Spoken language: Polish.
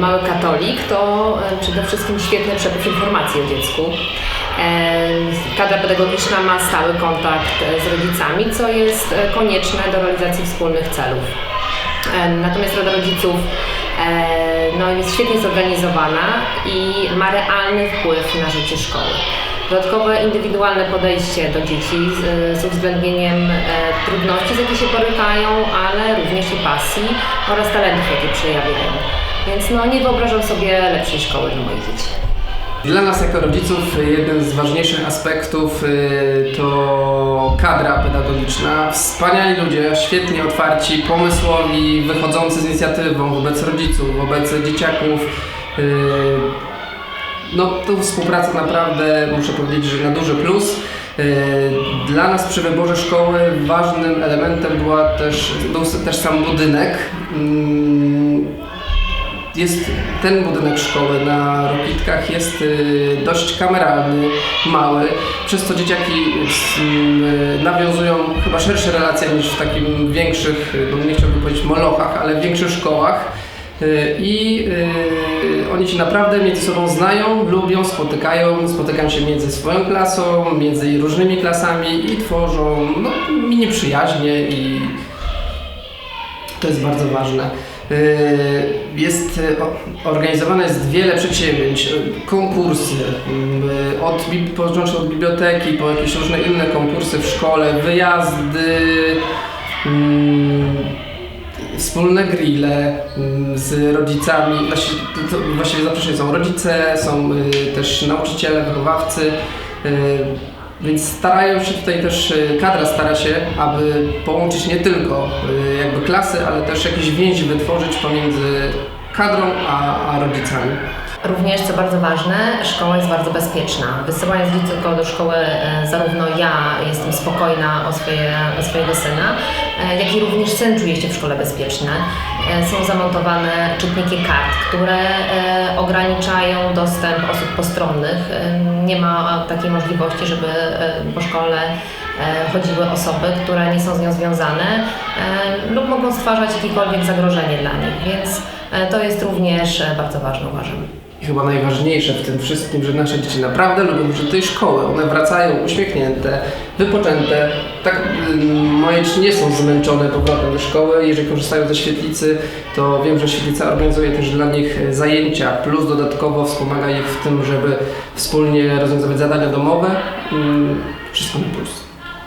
Mały Katolik to e, przede wszystkim świetny przepływ informacji o dziecku. E, Kadra pedagogiczna ma stały kontakt e, z rodzicami, co jest konieczne do realizacji wspólnych celów. Natomiast Rada Rodziców no, jest świetnie zorganizowana i ma realny wpływ na życie szkoły. Dodatkowe indywidualne podejście do dzieci z, z uwzględnieniem trudności, z jakimi się borykają, ale również i pasji oraz talentów, jakie przejawiają. Więc no, nie wyobrażam sobie lepszej szkoły dla moich dzieci. Dla nas jako rodziców jeden z ważniejszych aspektów y, to kadra pedagogiczna. Wspaniali ludzie, świetnie otwarci, pomysłowi, wychodzący z inicjatywą wobec rodziców, wobec dzieciaków. Y, No tu współpraca naprawdę muszę powiedzieć, że na duży plus. Y, Dla nas przy wyborze szkoły ważnym elementem była też, był też sam budynek. Jest ten budynek szkoły na Rokitkach jest y, dość kameralny, mały, przez co dzieciaki y, nawiązują chyba szersze relacje niż w takim większych, y, nie chciałbym powiedzieć molochach, ale w większych szkołach. I oni się naprawdę między sobą znają, lubią, spotykają, spotykają się między swoją klasą, między różnymi klasami i tworzą no, mini przyjaźnie i to jest bardzo ważne. Yy, Jest o- organizowane jest wiele przedsięwzięć, yy, konkursy, od, począwszy od biblioteki, po jakieś różne inne konkursy w szkole, wyjazdy, yy, wspólne grille yy, z rodzicami. Właściwie, to, zaproszeni są rodzice, są też nauczyciele, wychowawcy. Więc starają się tutaj też, y, kadra stara się, aby połączyć nie tylko y, jakby klasy, ale też jakieś więzi wytworzyć pomiędzy kadrą a, a rodzicami. Również, co bardzo ważne, szkoła jest bardzo bezpieczna. Wysyłając dziecko do szkoły, e, zarówno ja jestem spokojna o, swoje, o swojego syna, jak i również syn czuje się w szkole bezpieczny. E, Są zamontowane czytniki kart, które e, ograniczają dostęp osób postronnych. E, Nie ma takiej możliwości, żeby po szkole chodziły osoby, które nie są z nią związane lub mogą stwarzać jakiekolwiek zagrożenie dla nich, więc to jest również bardzo ważne uważam. I chyba najważniejsze w tym wszystkim, że nasze dzieci naprawdę lubią żyć tej szkoły. One wracają uśmiechnięte, wypoczęte. Tak, ym, moje dzieci nie są zmęczone powrotem do szkoły. Jeżeli korzystają ze świetlicy, to wiem, że świetlica organizuje też dla nich e, zajęcia, plus dodatkowo wspomaga ich w tym, żeby wspólnie rozwiązywać zadania domowe. Ym, Wszystko na plus.